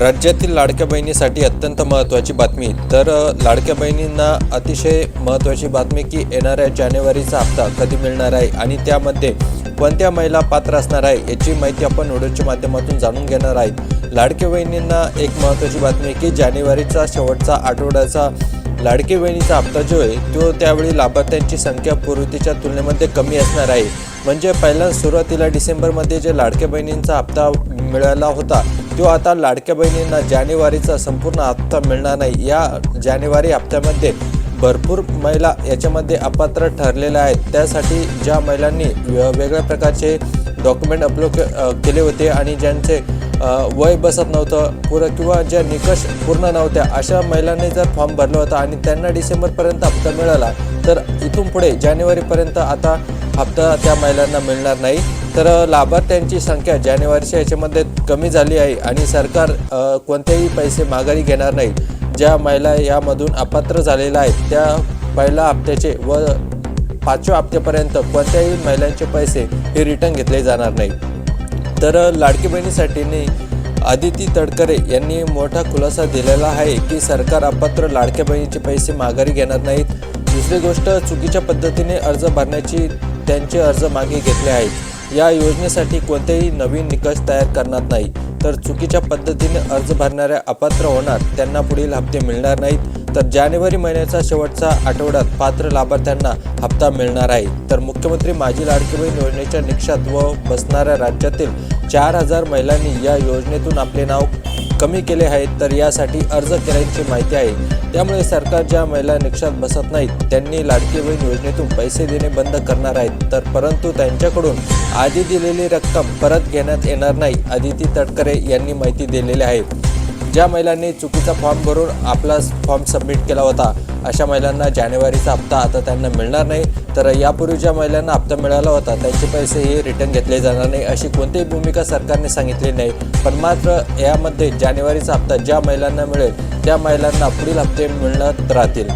राज्यातील लाडक्या बहिणीसाठी अत्यंत महत्त्वाची बातमी. तर लाडक्या बहिणींना अतिशय महत्त्वाची बातमी की येणाऱ्या जानेवारीचा हप्ता कधी मिळणार आहे आणि त्यामध्ये कोणत्या महिला पात्र असणार आहे याची माहिती आपण व्हिडिओच्या माध्यमातून जाणून घेणार आहेत. लाडक्या बहिणींना एक महत्त्वाची बातमी की जानेवारीचा शेवटचा आठवड्याचा लाडकी बहिणीचा हप्ता जो आहे तो त्यावेळी लाभार्थ्यांची संख्या पूर्वीच्या तुलनेमध्ये कमी असणार आहे. म्हणजे पहिल्या सुरुवातीला डिसेंबरमध्ये जे लाडक्या बहिणींचा हप्ता मिळाला होता तो आता लाडक्या बहिणींना जानेवारीचा संपूर्ण हप्ता मिळणार नाही. या जानेवारी हप्त्यामध्ये भरपूर महिला याच्यामध्ये अपात्र ठरलेल्या आहेत. त्यासाठी ज्या महिलांनी वेगवेगळ्या प्रकारचे डॉक्युमेंट अपलोड केले होते आणि ज्यांचे वय बसत नव्हतं पुरं किंवा ज्या निकष पूर्ण नव्हत्या अशा महिलांनी जर फॉर्म भरला होता आणि त्यांना डिसेंबरपर्यंत हप्ता मिळाला तर इथून पुढे जानेवारीपर्यंत आता हप्ता त्या महिलांना मिळणार नाही. तर लाभार्थ्यांची संख्या जानेवारीच्या याच्यामध्ये कमी झाली आहे आणि सरकार कोणतेही पैसे माघारी घेणार नाही. ज्या महिला यामधून अपात्र झालेल्या आहेत त्या पहिल्या हप्त्याचे व पाचव्या हप्त्यापर्यंत कोणत्याही महिलांचे पैसे हे रिटर्न घेतले जाणार नाही. तर लाडकी बहिणीसाठीने आदिती तडकरे यांनी मोठा खुलासा दिलेला आहे की सरकार अपात्र लाडक्या बहिणीचे पैसे माघारी घेणार नाहीत. दुसरी गोष्ट चुकीच्या पद्धतीने अर्ज भरण्याची त्यांचे अर्ज मागे घेतले आहेत. या योजनेसाठी कोणतेही नवीन निकष तयार करणार नाही तर चुकीच्या पद्धतीने अर्ज भरणाऱ्या अपात्र होणार त्यांना पुढील हप्ते मिळणार नाहीत. तर जानेवारी महिन्याचा शेवटचा आठवड्यात पात्र लाभार्थ्यांना हप्ता मिळणार आहे. तर मुख्यमंत्री माझी लाडकी बहीण योजनेच्या निकषात व बसणाऱ्या राज्यातील चार हजार महिलांनी या योजनेतून आपले नाव कमी केले आहेत तर यासाठी अर्ज केल्याची माहिती आहे. त्यामुळे सरकार ज्या महिला निकषात बसत नाहीत त्यांनी लाडकी बहीण योजनेतून पैसे देणे बंद करणार आहेत. तर परंतु त्यांच्याकडून आधी दिलेली रक्कम परत घेण्यात येणार नाही आदिती तटकरे यांनी माहिती दिलेली आहे. ज्या महिलांनी चुकीचा फॉर्म भरून आपला फॉर्म सबमिट केला होता अशा महिलांना जानेवारीचा हप्ता आता त्यांना मिळणार नाही. तर यापूर्वी ज्या महिलांना हप्ता मिळाला होता त्यांचे पैसे हे रिटर्न घेतले जाणार नाही अशी कोणतीही भूमिका सरकारने सांगितली नाही. पण मात्र यामध्ये जानेवारीचा हप्ता ज्या महिलांना मिळेल त्या महिलांना पुढील हप्ते मिळणार राहतील.